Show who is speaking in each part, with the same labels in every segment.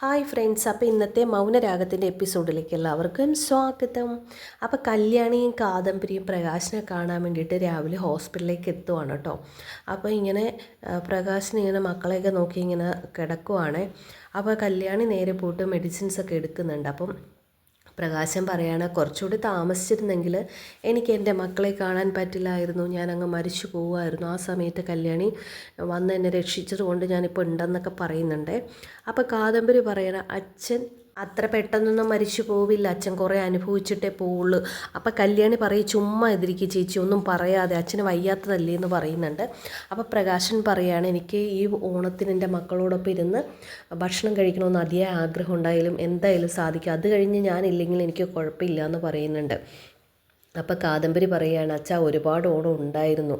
Speaker 1: Hi friends അപ്പോൾ ഇന്നത്തെ മൗനരാഗത്തിന്റെ എപ്പിസോഡിലേക്ക് എല്ലാവർക്കും സ്വാഗതം. അപ്പോൾ കല്യാണിയും കാദംബരിയും പ്രകാശിനെ കാണാൻ വേണ്ടിയിട്ട് രാവിലെ ഹോസ്പിറ്റലിലേക്ക് എത്തുവാണ് കേട്ടോ. അപ്പോൾ ഇങ്ങനെ പ്രകാശൻ ഇങ്ങനെ മക്കളെയൊക്കെ നോക്കി ഇങ്ങനെ കിടക്കുവാണ്. അപ്പോൾ കല്യാണി നേരെ പോയിട്ട് മെഡിസിൻസ് ഒക്കെ എടുക്കുന്നുണ്ട്. അപ്പം പ്രകാശം പറയാണ് കുറച്ചുകൂടി താമസിച്ചിരുന്നെങ്കിൽ എനിക്ക് എന്റെ മക്കളെ കാണാൻ പറ്റില്ലായിരുന്നു. ഞാൻ അങ്ങ് മരിച്ചു പോവുമായിരുന്നു. ആ സമയത്ത് കല്യാണി വന്ന് എന്നെ രക്ഷിച്ചത് കൊണ്ട് ഞാനിപ്പോൾ ഉണ്ടെന്നൊക്കെ പറയുന്നുണ്ട്. അപ്പോൾ കാദംബരി പറയണ അച്ഛൻ അത്ര പെട്ടെന്നൊന്നും മരിച്ചു പോവില്ല. അച്ഛൻ കുറേ അനുഭവിച്ചിട്ടേ പോവുള്ളൂ. അപ്പം കല്യാണി പറയും ചുമ്മാ എതിരിക്കുക ചേച്ചി ഒന്നും പറയാതെ അച്ഛന് വയ്യാത്തതല്ലേ എന്ന് പറയുന്നുണ്ട്. അപ്പോൾ പ്രകാശൻ പറയാണ് എനിക്ക് ഈ ഓണത്തിന് എന്റെ മക്കളോടൊപ്പം ഇരുന്ന് ഭക്ഷണം കഴിക്കണമെന്ന് അതിയായ ആഗ്രഹം ഉണ്ടായാലും എന്തായാലും സാധിക്കും. അത് കഴിഞ്ഞ് ഞാനില്ലെങ്കിൽ എനിക്ക് കുഴപ്പമില്ല എന്ന് പറയുന്നുണ്ട്. അപ്പോൾ കാദംബരി പറയുകയാണ് അച്ഛാ ഒരുപാട് ഓണം ഉണ്ടായിരുന്നു.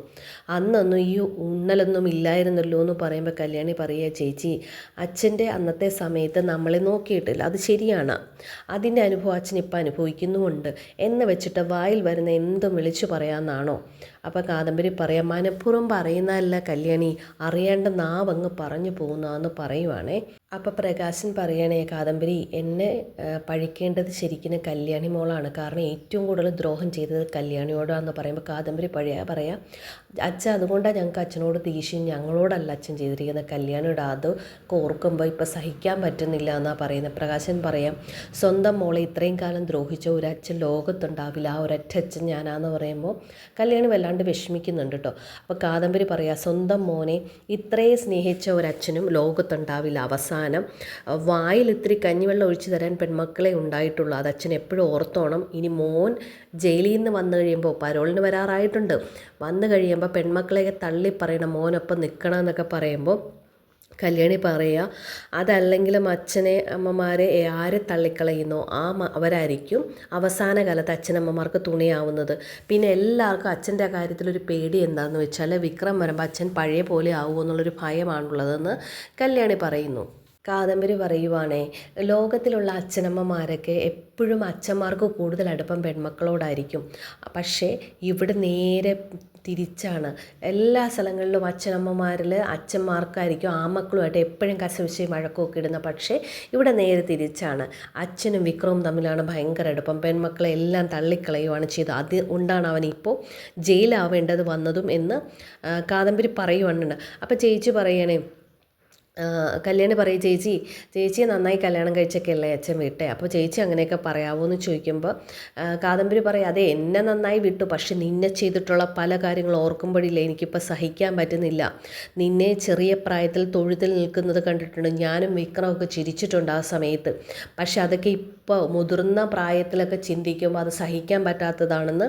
Speaker 1: അന്നൊന്നും ഈ ഉണ്ണലൊന്നും ഇല്ലായിരുന്നല്ലോ എന്ന് പറയുമ്പോൾ കല്യാണി പറയുക ചേച്ചി അച്ഛന്റെ അന്നത്തെ സമയത്ത് നമ്മളെ നോക്കിയിട്ടില്ല. അത് ശരിയാണ്. അതിന്റെ അനുഭവം അച്ഛൻ ഇപ്പം അനുഭവിക്കുന്നുമുണ്ട്. എന്ന് വെച്ചിട്ട് വായിൽ വരുന്ന എന്തും വിളിച്ചു പറയാമെന്നാണോ അപ്പോൾ കാദംബരി പറയാം മനഃപൂർവം പറയുന്നതല്ല കല്യാണി അറിയേണ്ട നാവങ്ങ് പറഞ്ഞു പോകുന്നതെന്ന് പറയുവാണേ. അപ്പോൾ പ്രകാശൻ പറയണേ കാദംബരി എന്നെ പഴിക്കേണ്ടത് ശരിക്കും കല്യാണി മോളാണ്. കാരണം ഏറ്റവും കൂടുതൽ ദ്രോഹം ചെയ്തത് കല്യാണിയോടാന്ന് പറയുമ്പോൾ കാദംബരി പഴയ പറയാം അച്ഛൻ അതുകൊണ്ടാണ് ഞങ്ങൾക്ക് അച്ഛനോട് ദേഷ്യം ഞങ്ങളോടല്ല അച്ഛൻ ചെയ്തിരിക്കുന്നത് കല്യാണിയോട് അത് ഓർക്കുമ്പോൾ ഇപ്പോൾ സഹിക്കാൻ പറ്റുന്നില്ല എന്നാണ് പറയുന്നത് പ്രകാശൻ പറയാം സ്വന്തം മോളെ ഇത്രയും കാലം ദ്രോഹിച്ച ഒരു അച്ഛൻ ലോകത്തുണ്ടാവില്ല ആ ഒരൊറ്റ അച്ഛൻ ഞാനാന്ന് പറയുമ്പോൾ കല്യാണി വല്ലാണ്ട് വിഷമിക്കുന്നുണ്ട് കേട്ടോ. അപ്പോൾ കാദംബരി പറയാം സ്വന്തം മോനെ ഇത്രയും സ്നേഹിച്ച ഒരച്ഛനും ലോകത്തുണ്ടാവില്ല. അവസാനം വായിൽ ഇത്തിരി കഞ്ഞിവെള്ളം ഒഴിച്ചു തരാൻ പെൺമക്കളെ ഉണ്ടായിട്ടുള്ളൂ. അത് അച്ഛൻ എപ്പോഴും ഓർത്തോണം. ഇനി മോൻ ജയിലിൽ നിന്ന് വന്നു കഴിയുമ്പോൾ പരോളിന് വരാറായിട്ടുണ്ട്. വന്നു കഴിയുമ്പോൾ പെൺമക്കളെയൊക്കെ തള്ളി പറയണം മോനൊപ്പം നിൽക്കണം എന്നൊക്കെ പറയുമ്പോൾ കല്യാണി പറയുക അതല്ലെങ്കിലും അച്ഛനെ അമ്മമാരെ ആരെ തള്ളിക്കളയുന്നോ ആ അവരായിരിക്കും അവസാന കാലത്ത് അച്ഛനമ്മമാർക്ക് തുണിയാവുന്നത്. പിന്നെ എല്ലാവർക്കും അച്ഛന്റെ കാര്യത്തിലൊരു പേടി എന്താണെന്ന് വെച്ചാൽ വിക്രം വരുമ്പോൾ അച്ഛൻ പഴയ പോലെ ആവുമോ എന്നുള്ളൊരു ഭയമാണുള്ളതെന്ന് കല്യാണി പറയുന്നു. കാദംബരി പറയുവാണേ ലോകത്തിലുള്ള അച്ഛനമ്മമാരൊക്കെ എപ്പോഴും അച്ഛന്മാർക്ക് കൂടുതൽ അടുപ്പം പെൺമക്കളോടായിരിക്കും. പക്ഷേ ഇവിടെ നേരെ തിരിച്ചാണ്. എല്ലാ സ്ഥലങ്ങളിലും അച്ഛനമ്മമാരിൽ അച്ഛന്മാർക്കായിരിക്കും ആമക്കളുമായിട്ട് എപ്പോഴും കശവിശയും വഴക്കമൊക്കെ ഇടുന്ന. പക്ഷേ ഇവിടെ നേരെ തിരിച്ചാണ്. അച്ഛനും വിക്രവും തമ്മിലാണ് ഭയങ്കര അടുപ്പം. പെൺമക്കളെ എല്ലാം തള്ളിക്കളയുവാണ് ചെയ്തത്. അത് കൊണ്ടാണ് അവനിപ്പോൾ ജയിലാവേണ്ടത് വന്നതും എന്ന് കാദംബരി പറയുവാണ്. അപ്പോൾ ചേച്ചി പറയണേ കല്യാണി പറയും ചേച്ചി ചേച്ചിയെ നന്നായി കല്യാണം കഴിച്ചൊക്കെ അല്ലേ അച്ഛൻ വിട്ടേ? അപ്പോൾ ചേച്ചി അങ്ങനെയൊക്കെ പറയാമോ എന്ന് ചോദിക്കുമ്പോൾ കാദംബരി പറയും അതെ എന്നെ നന്നായി വിട്ടു. പക്ഷെ നിന്നെ ചെയ്തിട്ടുള്ള പല കാര്യങ്ങൾ ഓർക്കുമ്പോഴില്ലേ എനിക്കിപ്പോൾ സഹിക്കാൻ പറ്റുന്നില്ല. നിന്നെ ചെറിയ പ്രായത്തിൽ തൊഴുത്തിൽ നിൽക്കുന്നത് കണ്ടിട്ടുണ്ട്. ഞാനും വിക്രമൊക്കെ ചിരിച്ചിട്ടുണ്ട് ആ സമയത്ത്. പക്ഷെ അതൊക്കെ ഇപ്പോൾ മുതിർന്ന പ്രായത്തിലൊക്കെ ചിന്തിക്കുമ്പോൾ അത് സഹിക്കാൻ പറ്റാത്തതാണെന്ന്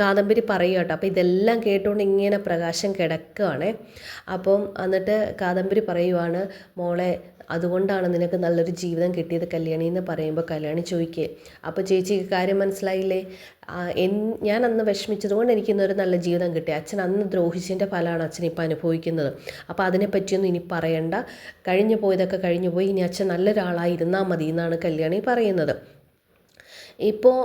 Speaker 1: കാദംബരി പറയുക കേട്ടോ. അപ്പോൾ ഇതെല്ലാം കേട്ടുകൊണ്ട് ഇങ്ങനെ പ്രകാശം കിടക്കുകയാണേ അപ്പം എന്നിട്ട് കാദംബരി പറയുവാണ് മോളെ അതുകൊണ്ടാണ് നിനക്ക് നല്ലൊരു ജീവിതം കിട്ടിയത് കല്യാണി എന്ന് പറയുമ്പോൾ കല്യാണി ചോദിക്കുക അപ്പോൾ ചേച്ചിക്ക് കാര്യം മനസ്സിലായില്ലേ? എൻ ഞാൻ അന്ന് വിഷമിച്ചതുകൊണ്ട് എനിക്കിന്നൊരു എനിക്ക് നല്ല ജീവിതം കിട്ടി. അച്ഛൻ അന്ന് ദ്രോഹിച്ചതിന്റെ ഫലമാണ് അച്ഛൻ ഇപ്പോൾ അനുഭവിക്കുന്നത്. അപ്പോൾ അതിനെപ്പറ്റിയൊന്നും ഇനി പറയണ്ട. കഴിഞ്ഞു പോയതൊക്കെ കഴിഞ്ഞു പോയി. ഇനി അച്ഛൻ നല്ലൊരാളായിരുന്നാൽ മതി എന്നാണ് കല്യാണി പറയുന്നത്. ഇപ്പോൾ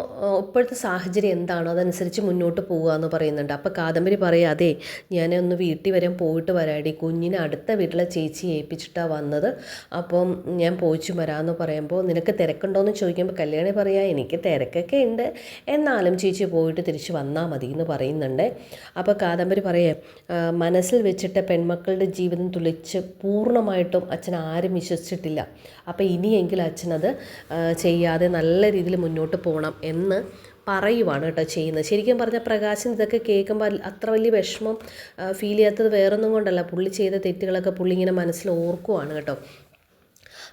Speaker 1: ഇപ്പോഴത്തെ സാഹചര്യം എന്താണോ അതനുസരിച്ച് മുന്നോട്ട് പോവുക എന്ന് പറയുന്നുണ്ട്. അപ്പോൾ കാദംബരി പറയാം അതെ ഞാൻ ഒന്ന് വീട്ടിൽ വരെ പോയിട്ട് വരാടി. കുഞ്ഞിനെ അടുത്ത വീട്ടിലെ ചേച്ചി ഏൽപ്പിച്ചിട്ടാണ് വന്നത്. അപ്പം ഞാൻ പോയിച്ചു വരാമെന്ന് പറയുമ്പോൾ നിനക്ക് തിരക്കുണ്ടോ എന്ന് ചോദിക്കുമ്പോൾ കല്യാണി പറയാം എനിക്ക് തിരക്കൊക്കെ ഉണ്ട്. എന്നാലും ചേച്ചി പോയിട്ട് തിരിച്ച് വന്നാൽ മതി എന്ന് പറയുന്നുണ്ട്. അപ്പോൾ കാദംബരി പറയേ മനസ്സിൽ വെച്ചിട്ട് പെൺമക്കളുടെ ജീവിതം തുളിച്ച് പൂർണമായിട്ടും അച്ഛൻ ആരും വിശ്വസിച്ചിട്ടില്ല. അപ്പോൾ ഇനിയെങ്കിലും അച്ഛനത് ചെയ്യാതെ നല്ല രീതിയിൽ മുന്നോട്ട് പോകണം എന്ന് പറയുവാണ് കേട്ടോ ചെയ്യുന്നത്. ശരിക്കും പറഞ്ഞാൽ പ്രകാശൻ ഇതൊക്കെ കേൾക്കുമ്പോൾ അത്ര വലിയ വിഷമം ഫീൽ ചെയ്യാത്തത് വേറൊന്നും കൊണ്ടല്ല. പുള്ളി ചെയ്ത തെറ്റുകളൊക്കെ പുള്ളി ഇങ്ങനെ മനസ്സിൽ ഓർക്കുവാണ് കേട്ടോ.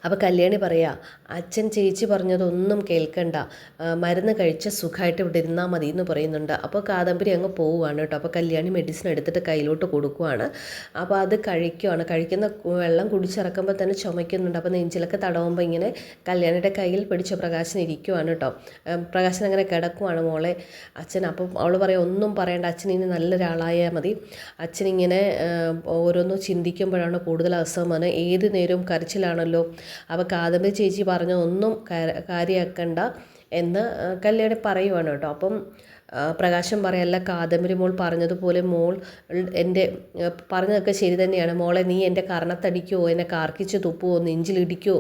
Speaker 1: അപ്പോൾ കല്യാണി പറയാ അച്ഛൻ ചേച്ചി പറഞ്ഞതൊന്നും കേൾക്കണ്ട. മരുന്ന് കഴിച്ച് സുഖമായിട്ട് ഇവിടെ ഇരുന്നാൽ മതി എന്ന് പറയുന്നുണ്ട്. അപ്പോൾ കാദംബരി അങ്ങ് പോവുകയാണ് കേട്ടോ. അപ്പോൾ കല്യാണി മെഡിസിൻ എടുത്തിട്ട് കയ്യിലോട്ട് കൊടുക്കുവാണ്. അപ്പോൾ അത് കഴിക്കുവാണ്. കഴിക്കുന്ന വെള്ളം കുടിച്ചിറക്കുമ്പോൾ തന്നെ ചുമയ്ക്കുന്നുണ്ട്. അപ്പോൾ നെഞ്ചിലൊക്കെ തടവുമ്പോൾ ഇങ്ങനെ കല്യാണിയുടെ കയ്യിൽ പിടിച്ച പ്രകാശൻ ഇരിക്കുവാണ് കേട്ടോ. പ്രകാശൻ അങ്ങനെ കിടക്കുവാണ് മോളെ. അച്ഛൻ അപ്പം അവൾ പറയും ഒന്നും പറയണ്ട. അച്ഛൻ ഇനി നല്ലൊരാളായാൽ മതി. അച്ഛനിങ്ങനെ ഓരോന്നും ചിന്തിക്കുമ്പോഴാണ് കൂടുതൽ അസുഖം വന്നത് ഏത് നേരവും കരച്ചിലാണല്ലോ. അപ്പോൾ കാദംബരി ചേച്ചി ഒന്നും കാര്യമാക്കണ്ട എന്ന് കല്യാണി പറയുവാണ് കേട്ടോ. അപ്പം പ്രകാശം പറയല്ല കാദംബരി മോൾ പറഞ്ഞതുപോലെ മോൾ എന്റെ പറഞ്ഞതൊക്കെ ശരി തന്നെയാണ്. മോളെ നീ എന്റെ കർണത്തടിക്കുമോ എന്നെ കാർക്കിച്ച് തുപ്പുമോ നെഞ്ചിലിടിക്കുമോ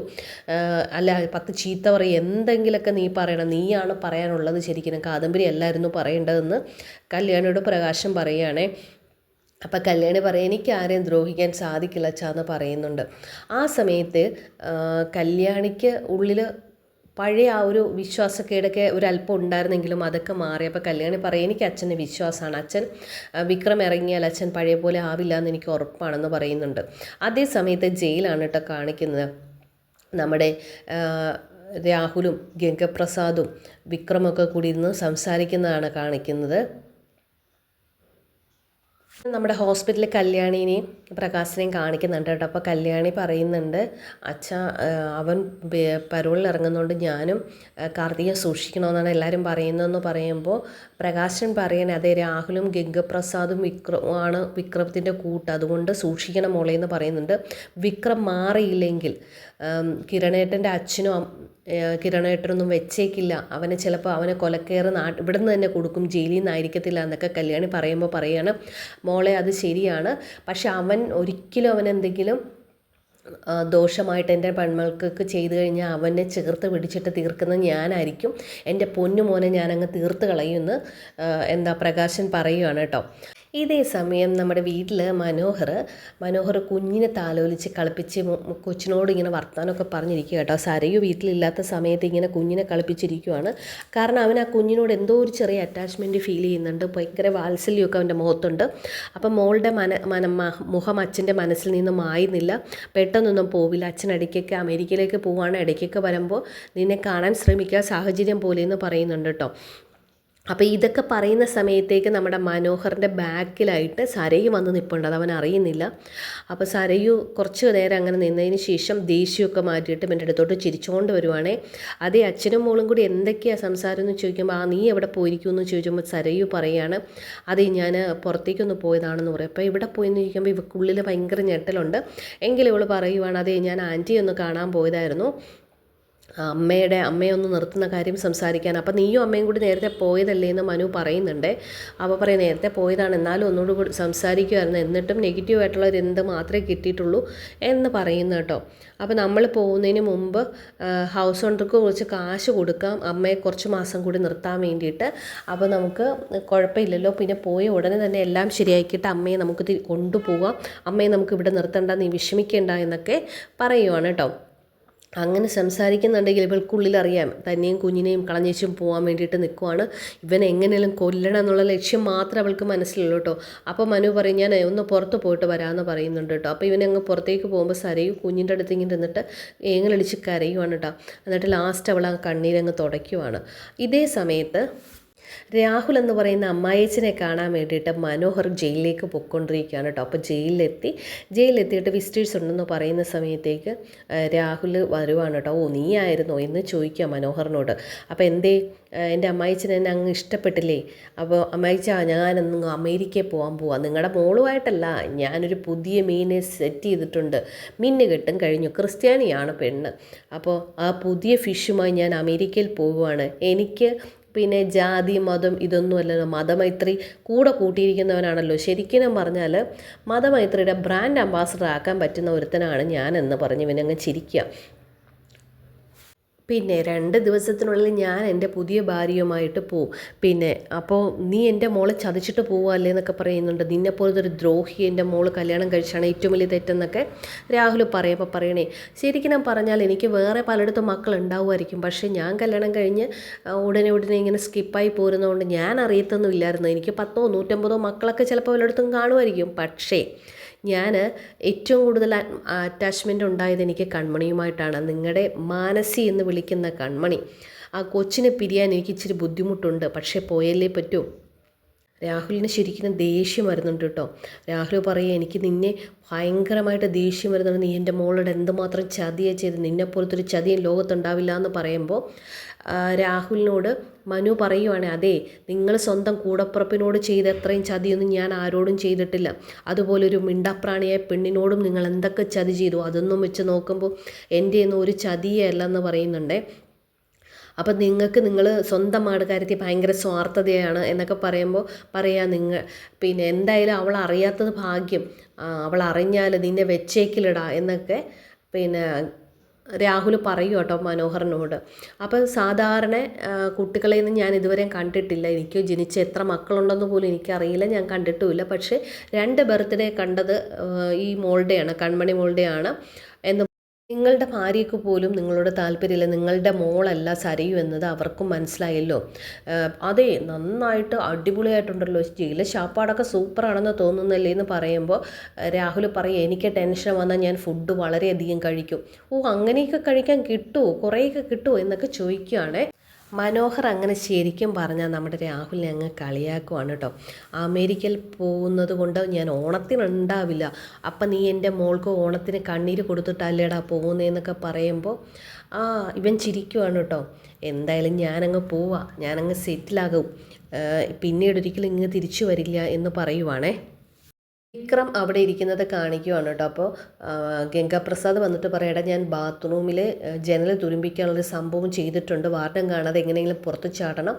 Speaker 1: അല്ല പത്ത് ചീത്ത പറയും എന്തെങ്കിലുമൊക്കെ നീ പറയണം. നീയാണ് പറയാനുള്ളത് ശരിക്കും. കാദംബരി അല്ലായിരുന്നു പറയേണ്ടതെന്ന് കല്യാണിയോട് പ്രകാശം പറയുകയാണേ. അപ്പം കല്യാണി പറയും എനിക്ക് ആരെയും ദ്രോഹിക്കാൻ സാധിക്കില്ല എന്ന് പറയുന്നുണ്ട്. ആ സമയത്ത് കല്യാണിക്ക് ഉള്ളിൽ പഴയ ആ ഒരു വിശ്വാസക്കേടൊക്കെ ഒരല്പം ഉണ്ടായിരുന്നെങ്കിലും അതൊക്കെ മാറി. അപ്പോൾ കല്യാണി പറയും എനിക്ക് അച്ഛന് വിശ്വാസമാണ്. അച്ഛൻ വിക്രം ഇറങ്ങിയാൽ അച്ഛൻ പഴയ പോലെ ആവില്ല എന്ന് എനിക്ക് ഉറപ്പാണെന്ന് പറയുന്നുണ്ട്. അതേ സമയത്ത് ജയിലാണ് കേട്ടോ കാണിക്കുന്നത്. നമ്മുടെ രാഹുലും ഗംഗപ്രസാദും വിക്രമൊക്കെ കൂടി ഇരുന്ന് സംസാരിക്കുന്നതാണ് കാണിക്കുന്നത്. നമ്മുടെ ഹോസ്പിറ്റലിൽ കല്യാണിനെയും പ്രകാശിനെയും കാണിക്കുന്നുണ്ട് കേട്ടോ. അപ്പോൾ കല്യാണി പറയുന്നുണ്ട് അച്ഛ അവൻ പരോളിൽ ഇറങ്ങുന്നതുകൊണ്ട് ഞാനും കാർത്തികയെ സൂക്ഷിക്കണമെന്നാണ് എല്ലാവരും പറയുന്നതെന്ന് പറയുമ്പോൾ പ്രകാശൻ പറയണേ അതേ രാഹുലും ഗംഗപ്രസാദും ആണ് വിക്രമത്തിന്റെ കൂട്ട്. അതുകൊണ്ട് സൂക്ഷിക്കണം മോളെ എന്ന് പറയുന്നുണ്ട്. വിക്രം മാറിയില്ലെങ്കിൽ കിരണേട്ടന്റെ അച്ഛനും കിരണേട്ടനൊന്നും വെച്ചേക്കില്ല. അവനെ ചിലപ്പോൾ അവനെ കൊലക്കേറ് നാട്ട് ഇവിടെ നിന്ന് തന്നെ കൊടുക്കും ജയിലിൽ നിന്നായിരിക്കത്തില്ല എന്നൊക്കെ കല്യാണി പറയുമ്പോൾ പറയാണ്. മോളെ അത് ശരിയാണ്. പക്ഷെ അവൻ ഒരിക്കലും അവൻ എന്തെങ്കിലും ദോഷമായിട്ട് എന്റെ പെൺമക്കൾക്ക് ചെയ്തു കഴിഞ്ഞാൽ അവനെ ചേർത്ത് പിടിച്ചിട്ട് തീർക്കുന്ന ഞാനായിരിക്കും. എന്റെ പൊന്നു മോനെ ഞാനങ്ങ് തീർത്ത് കളയുമെന്ന് എന്താ പ്രകാശൻ പറയുകയാണ് കേട്ടോ. ഇതേ സമയം നമ്മുടെ വീട്ടിൽ മനോഹർ മനോഹർ കുഞ്ഞിനെ താലോലിച്ച് കളിപ്പിച്ച് കൊച്ചിനോട് ഇങ്ങനെ വർത്താനമൊക്കെ പറഞ്ഞിരിക്കുക കേട്ടോ. സരയു വീട്ടിലില്ലാത്ത സമയത്ത് ഇങ്ങനെ കുഞ്ഞിനെ കളിപ്പിച്ചിരിക്കുവാണ്. കാരണം അവൻ ആ കുഞ്ഞിനോട് എന്തോ ഒരു ചെറിയ അറ്റാച്ച്മെന്റ് ഫീൽ ചെയ്യുന്നുണ്ട്. ഭയങ്കര വാത്സല്യമൊക്കെ അവന്റെ മുഖത്തുണ്ട്. അപ്പം മോളുടെ മന മന മുഖം അച്ഛന്റെ മനസ്സിൽ നിന്ന് മായുന്നില്ല. പെട്ടെന്നൊന്നും പോവില്ല. അച്ഛൻ ഇടയ്ക്കൊക്കെ അമേരിക്കയിലേക്ക് പോവാണ്. ഇടയ്ക്കൊക്കെ വരുമ്പോൾ നിന്നെ കാണാൻ ശ്രമിക്കുക സാഹചര്യം പോലെ എന്ന് പറയുന്നുണ്ട് കേട്ടോ. അപ്പോൾ ഇതൊക്കെ പറയുന്ന സമയത്തേക്ക് നമ്മുടെ മനോഹറിന്റെ ബാക്കിലായിട്ട് സരയു വന്ന് നിൽപ്പുണ്ട് അത് അവൻ അറിയുന്നില്ല അപ്പോൾ സരയു കുറച്ച് നേരം അങ്ങനെ നിന്നതിന് ശേഷം ദേഷ്യമൊക്കെ മാറ്റിയിട്ട് എന്റെ അടുത്തോട്ട് ചിരിച്ചുകൊണ്ട് വരുവാണേ. അതേ അച്ഛനും മോളും കൂടി എന്തൊക്കെയാണ് സംസാരം എന്ന് ചോദിക്കുമ്പോൾ ആ നീ എവിടെ പോയിരിക്കുമെന്ന് ചോദിക്കുമ്പോൾ സരയു പറയാണ് അതേ ഞാൻ പുറത്തേക്കൊന്ന് പോയതാണെന്ന് പറയും. അപ്പോൾ ഇവിടെ പോയെന്ന് ചോദിക്കുമ്പോൾ ഇവക്കുള്ളിൽ ഭയങ്കര ഞെട്ടലുണ്ട്. എങ്കിലും ഇവൾ പറയുവാണ് അതേ ഞാൻ ആന്റിയെ ഒന്ന് കാണാൻ പോയതായിരുന്നു. അമ്മയുടെ അമ്മയൊന്ന് നിർത്തുന്ന കാര്യം സംസാരിക്കാൻ. അപ്പം നീയും അമ്മയും കൂടി നേരത്തെ പോയതല്ലേ എന്ന് മനു പറയുന്നുണ്ട്. അപ്പോൾ പറയും നേരത്തെ പോയതാണ് എന്നാലും ഒന്നുകൂടി കൂടി സംസാരിക്കുമായിരുന്നു എന്നിട്ടും നെഗറ്റീവായിട്ടുള്ള ഒരു എന്ത് മാത്രമേ കിട്ടിയിട്ടുള്ളൂ എന്ന് പറയുന്നു കേട്ടോ. അപ്പോൾ നമ്മൾ പോകുന്നതിന് മുമ്പ് ഹൗസ് ഓണർക്ക് കുറച്ച് കാശ് കൊടുക്കാം. അമ്മയെ കുറച്ച് മാസം കൂടി നിർത്താൻ വേണ്ടിയിട്ട്. അപ്പോൾ നമുക്ക് കുഴപ്പമില്ലല്ലോ. പിന്നെ പോയ ഉടനെ തന്നെ എല്ലാം ശരിയാക്കിയിട്ട് അമ്മയെ നമുക്ക് കൊണ്ടുപോകാം. അമ്മയെ നമുക്ക് ഇവിടെ നിർത്തണ്ട നീ വിഷമിക്കേണ്ട എന്നൊക്കെ പറയുവാണ് കേട്ടോ. അങ്ങനെ സംസാരിക്കുന്നുണ്ടെങ്കിൽ ഇവൾക്കുള്ളിൽ അറിയാം തന്നെയും കുഞ്ഞിനെയും കളഞ്ഞേച്ചും പോകാൻ വേണ്ടിയിട്ട് നിൽക്കുവാണ് ഇവൻ എങ്ങനെയും കൊല്ലണം എന്നുള്ള ലക്ഷ്യം മാത്രം അവൾക്ക് മനസ്സിലുള്ളൂ കേട്ടോ. അപ്പോൾ മനു പറയും ഞാൻ ഒന്ന് പുറത്ത് പോയിട്ട് വരാമെന്ന് പറയുന്നുണ്ട് കേട്ടോ. അപ്പോൾ ഇവനങ്ങ് പുറത്തേക്ക് പോകുമ്പോൾ സരയും കുഞ്ഞിന്റെ അടുത്ത് ഇങ്ങനെ നിന്നിട്ട് ഏങ്ങലടിച്ച് കരയുവാണ് കേട്ടോ. എന്നിട്ട് ലാസ്റ്റ് അവൾ ആ കണ്ണീരങ്ങ് തുടയ്ക്കുവാണ്. ഇതേ സമയത്ത് രാഹുൽ എന്ന് പറയുന്ന അമ്മായിച്ചനെ കാണാൻ വേണ്ടിയിട്ട് മനോഹർ ജയിലിലേക്ക് പൊയ്ക്കൊണ്ടിരിക്കുകയാണ് കേട്ടോ. അപ്പോൾ ജയിലിലെത്തി ജയിലിലെത്തിയിട്ട് വിസിറ്റേഴ്സ് ഉണ്ടെന്ന് പറയുന്ന സമയത്തേക്ക് രാഹുൽ വരുവാണ് കേട്ടോ. ഓ നീ ആയിരുന്നോ എന്ന് ചോദിക്കുക മനോഹറിനോട്. അപ്പോൾ എന്തേ എന്റെ അമ്മായിച്ചനെ എന്നെ അങ്ങ് ഇഷ്ടപ്പെട്ടില്ലേ? അപ്പോൾ അമ്മായിച്ച ഞാനൊന്ന് അമേരിക്കയിൽ പോകാൻ പോവാം. നിങ്ങളുടെ മോളുമായിട്ടല്ല ഞാനൊരു പുതിയ മീനെ സെറ്റ് ചെയ്തിട്ടുണ്ട്. മീന് കെട്ടും കഴിഞ്ഞു. ക്രിസ്ത്യാനിയാണ് പെണ്ണ്. അപ്പോൾ ആ പുതിയ ഫിഷുമായി ഞാൻ അമേരിക്കയിൽ പോവുകയാണ്. എനിക്ക് പിന്നെ ജാതി മതം ഇതൊന്നുമല്ലല്ലോ മതമൈത്രി കൂടെ കൂട്ടിയിരിക്കുന്നവനാണല്ലോ. ശരിക്കും പറഞ്ഞാൽ മതമൈത്രിയുടെ ബ്രാൻഡ് അംബാസഡർ ആക്കാൻ പറ്റുന്ന ഒരുത്തനാണ് ഞാനെന്ന് പറഞ്ഞ് ഇവനങ്ങ് ചിരിക്കുക. പിന്നെ രണ്ട് ദിവസത്തിനുള്ളിൽ ഞാൻ എന്റെ പുതിയ ഭാര്യയുമായിട്ട് പോവും. പിന്നെ അപ്പോൾ നീ എന്റെ മോളെ ചതിച്ചിട്ട് പോവുകയല്ലേ എന്നൊക്കെ പറയുന്നുണ്ട്. നിന്നെപ്പോലത്തെ ഒരു ദ്രോഹി എന്റെ മോൾ കല്യാണം കഴിച്ചാണ് ഏറ്റവും വലിയ തെറ്റെന്നൊക്കെ രാഹുൽ പറയുമ്പോൾ പറയണേ ശരിക്കും പറഞ്ഞാൽ എനിക്ക് വേറെ പലയിടത്തും മക്കൾ ഉണ്ടാവുമായിരിക്കും പക്ഷേ ഞാൻ കല്യാണം കഴിഞ്ഞ് ഉടനെ ഉടനെ ഇങ്ങനെ സ്കിപ്പായി പോരുന്നതുകൊണ്ട് ഞാൻ അറിയത്തൊന്നും ഇല്ലായിരുന്നു. എനിക്ക് പത്തോ നൂറ്റമ്പതോ മക്കളൊക്കെ ചിലപ്പോൾ പലയിടത്തും കാണുമായിരിക്കും. പക്ഷേ ഞാൻ ഏറ്റവും കൂടുതൽ അറ്റാച്ച്മെന്റ് ഉണ്ടായത് എനിക്ക് കൺമണിയുമായിട്ടാണ്. നിങ്ങളുടെ മാനസി എന്ന് വിളിക്കുന്ന കൺമണി. ആ കൊച്ചിനെ പിരിയാൻ എനിക്ക് ഇച്ചിരി ബുദ്ധിമുട്ടുണ്ട്. പക്ഷേ പോയല്ലേ പറ്റൂ. രാഹുലിന് ശരിക്കും ദേഷ്യം വരുന്നുണ്ട് കേട്ടോ. രാഹുൽ പറയുക എനിക്ക് നിന്നെ ഭയങ്കരമായിട്ട് ദേഷ്യം വരുന്നുണ്ട്. നീ എന്റെ മോളോട് എന്തുമാത്രം ചതിയാണ് ചെയ്ത്? നിന്നെപ്പോലത്തെ ഒരു ചതിയും ലോകത്തുണ്ടാവില്ല എന്ന് പറയുമ്പോൾ രാഹുലിനോട് മനു പറയുവാണ് അതെ നിങ്ങൾ സ്വന്തം കൂടപ്പുറപ്പിനോട് ചെയ്ത എത്രയും ചതിയൊന്നും ഞാൻ ആരോടും ചെയ്തിട്ടില്ല. അതുപോലെ ഒരു മിണ്ടപ്രാണിയായ പെണ്ണിനോടും നിങ്ങൾ എന്തൊക്കെ ചതി ചെയ്തു? അതൊന്നും വെച്ച് നോക്കുമ്പോൾ എന്റെ ഒന്നും ഒരു ചതിയല്ല എന്ന് പറയുന്നുണ്ടേ. അപ്പം നിങ്ങൾക്ക് നിങ്ങൾ സ്വന്തം മാടുകാര്യത്തിൽ ഭയങ്കര സ്വാർത്ഥതയാണ് എന്നൊക്കെ പറയുമ്പോൾ പറയാ നിങ്ങൾ പിന്നെ എന്തായാലും അവൾ അറിയാത്തത് ഭാഗ്യം. അവൾ അറിഞ്ഞാൽ നിന്നെ വെച്ചേക്കിലിടാ എന്നൊക്കെ പിന്നെ രാഹുൽ പറയും കേട്ടോ മനോഹറിനോട് അപ്പോൾ സാധാരണ കുട്ടികളെ ഞാൻ ഇതുവരെയും കണ്ടിട്ടില്ല. എനിക്ക് ജനിച്ച എത്ര മക്കളുണ്ടെന്ന് പോലും എനിക്കറിയില്ല. ഞാൻ കണ്ടിട്ടുമില്ല. പക്ഷേ രണ്ട് ബർത്ത്ഡേ കണ്ടത് ഈ മോളുടെയാണ് കൺമണി മോളുടെയാണ് എന്ന് നിങ്ങളുടെ ഭാര്യയ്ക്ക് പോലും നിങ്ങളോട് താല്പര്യമില്ല. നിങ്ങളുടെ മോളല്ല സരയു എന്നത് അവർക്കും മനസ്സിലായല്ലോ. അതെ നന്നായിട്ട് അടിപൊളിയായിട്ടുണ്ടല്ലോ. ജയിലെ ശാപ്പാടൊക്കെ സൂപ്പറാണെന്ന് തോന്നുന്നല്ലേ എന്ന് പറയുമ്പോൾ രാഹുൽ പറയും എനിക്ക് ടെൻഷൻ വന്നാൽ ഞാൻ ഫുഡ് വളരെയധികം കഴിക്കും. ഓ അങ്ങനെയൊക്കെ കഴിക്കാൻ കിട്ടുമോ കുറേയൊക്കെ കിട്ടുമോ എന്നൊക്കെ ചോദിക്കുകയാണേ. മനോഹർ അങ്ങനെ ശരിക്കും പറഞ്ഞാൽ നമ്മുടെ രാഹുലിനെ അങ്ങ് കളിയാക്കുവാണ് കേട്ടോ അമേരിക്കയിൽ പോകുന്നത് കൊണ്ട് ഞാൻ ഓണത്തിനുണ്ടാവില്ല. അപ്പം നീ എന്റെ മോൾക്ക് ഓണത്തിന് കണ്ണീര് കൊടുത്തിട്ടല്ലേടാ പോകുന്നതെന്നൊക്കെ പറയുമ്പോൾ ആ ഇവൻ ചിരിക്കുവാണ് കേട്ടോ എന്തായാലും ഞാനങ്ങ് പോവാ. ഞാനങ്ങ് സെറ്റിലാകും. പിന്നീട് ഒരിക്കലും ഇങ്ങ് തിരിച്ചു വരില്ല എന്ന് പറയുവാണേ. വിക്രം അവിടെ ഇരിക്കുന്നത് കാണിക്കുവാണ് കേട്ടോ. അപ്പോൾ ഗംഗാപ്രസാദ് വന്നിട്ട് പറയട്ടെ ഞാൻ ബാത്റൂമിൽ ജനൽ തുരുമ്പിക്കാനുള്ളൊരു സംഭവം ചെയ്തിട്ടുണ്ട്. വാർഡം കാണാതെ എങ്ങനെയെങ്കിലും പുറത്ത് ചാടണം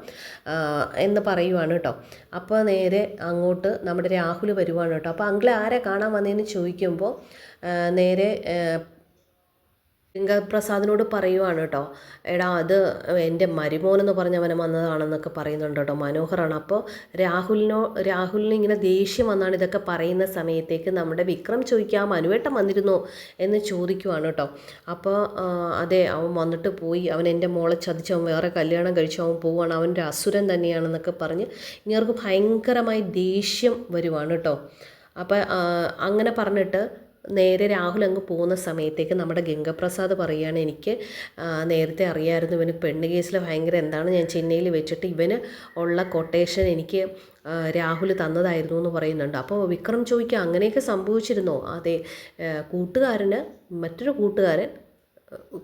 Speaker 1: എന്ന് പറയുവാണ് കേട്ടോ. അപ്പോൾ നേരെ അങ്ങോട്ട് നമ്മുടെ രാഹുൽ വരുവാണ് കേട്ടോ. അപ്പോൾ അങ്കിൾ ആരെ കാണാൻ വന്നതെന്ന് ചോദിക്കുമ്പോൾ നേരെ ഗംഗാപ്രസാദിനോട് പറയുവാണ് കേട്ടോ. എടാ അത് എന്റെ മരുമോനെന്ന് പറഞ്ഞവൻ വന്നതാണെന്നൊക്കെ പറയുന്നുണ്ട് കേട്ടോ മനോഹറാണ്. അപ്പോൾ രാഹുലിനോ രാഹുലിന് ഇങ്ങനെ ദേഷ്യം വന്നാണ് ഇതൊക്കെ പറയുന്ന സമയത്തേക്ക് നമ്മുടെ വിക്രം ചോദിക്കാം മനുവേട്ടൻ വന്നിരുന്നോ? എന്ന് ചോദിക്കുവാണ് കേട്ടോ. അപ്പോൾ അതെ അവൻ വന്നിട്ട് പോയി. അവൻ എന്റെ മോളെ ചതിച്ച് അവൻ വേറെ കല്യാണം കഴിച്ചു അവൻ പോവാണ് അവന്റെ അസുരൻ തന്നെയാണെന്നൊക്കെ പറഞ്ഞ് ഇങ്ങർക്ക് ഭയങ്കരമായി ദേഷ്യം വരുവാണ് കേട്ടോ. അപ്പോൾ അങ്ങനെ പറഞ്ഞിട്ട് നേരെ രാഹുൽ അങ്ങ് പോകുന്ന സമയത്തേക്ക് നമ്മുടെ ഗംഗപ്രസാദ് പറയുകയാണ് എനിക്ക് നേരത്തെ അറിയാമായിരുന്നു ഇവന് പെണ്ണ് കേസിൽ ഭയങ്കര എന്താണ് ഞാൻ ചെന്നൈയിൽ വെച്ചിട്ട് ഇവന് ഉള്ള കൊട്ടേഷൻ എനിക്ക് രാഹുൽ തന്നതായിരുന്നു എന്ന് പറയുന്നുണ്ട്. അപ്പോൾ വിക്രം ചോദിക്കുക അങ്ങനെയൊക്കെ സംഭവിച്ചിരുന്നോ? അതെ കൂട്ടുകാരന് മറ്റൊരു കൂട്ടുകാരൻ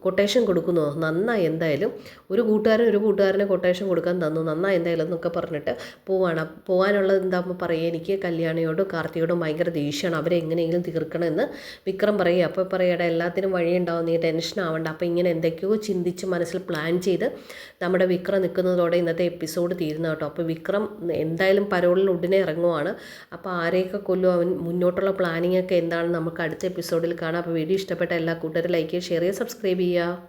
Speaker 1: കൊട്ടേഷൻ കൊടുക്കുന്നു. നന്നായി എന്തായാലും ഒരു കൂട്ടുകാരൻ ഒരു കൂട്ടുകാരന് കൊട്ടേഷൻ കൊടുക്കാൻ തന്നു. നന്നായി എന്തായാലും എന്നൊക്കെ പറഞ്ഞിട്ട് പോവാണ്. പോകാനുള്ളത് എന്താകുമ്പോൾ പറയുക എനിക്ക് കല്യാണിയോടും കാർത്തിയോടും ഭയങ്കര ദേഷ്യമാണ് അവരെ എങ്ങനെയെങ്കിലും തീർക്കണമെന്ന് വിക്രം പറയുക അപ്പോൾ പറയടാ എല്ലാത്തിനും വഴിയുണ്ടാവും. നീ ടെൻഷൻ ആവണ്ട. അപ്പോൾ ഇങ്ങനെ എന്തൊക്കെയോ ചിന്തിച്ച് മനസ്സിൽ പ്ലാൻ ചെയ്ത് നമ്മുടെ വിക്രം നിൽക്കുന്നതോടെ ഇന്നത്തെ എപ്പിസോഡ് തീരുന്ന കേട്ടോ. അപ്പോൾ വിക്രം എന്തായാലും പരോളിൽ ഉടനെ ഇറങ്ങുവാണ്. അപ്പോൾ ആരെയൊക്കെ കൊല്ലും? അവൻ മുന്നോട്ടുള്ള പ്ലാനിങ് ഒക്കെ എന്താണെന്ന് നമുക്ക് അടുത്ത എപ്പിസോഡിൽ കാണാം. അപ്പോൾ വീഡിയോ ഇഷ്ടപ്പെട്ട എല്ലാ കൂട്ടുകാരും ലൈക്ക് ചെയ്യുക ഷെയർ ചെയ്യുക സബ്സ്ക്രൈബ് ചെയ്യുക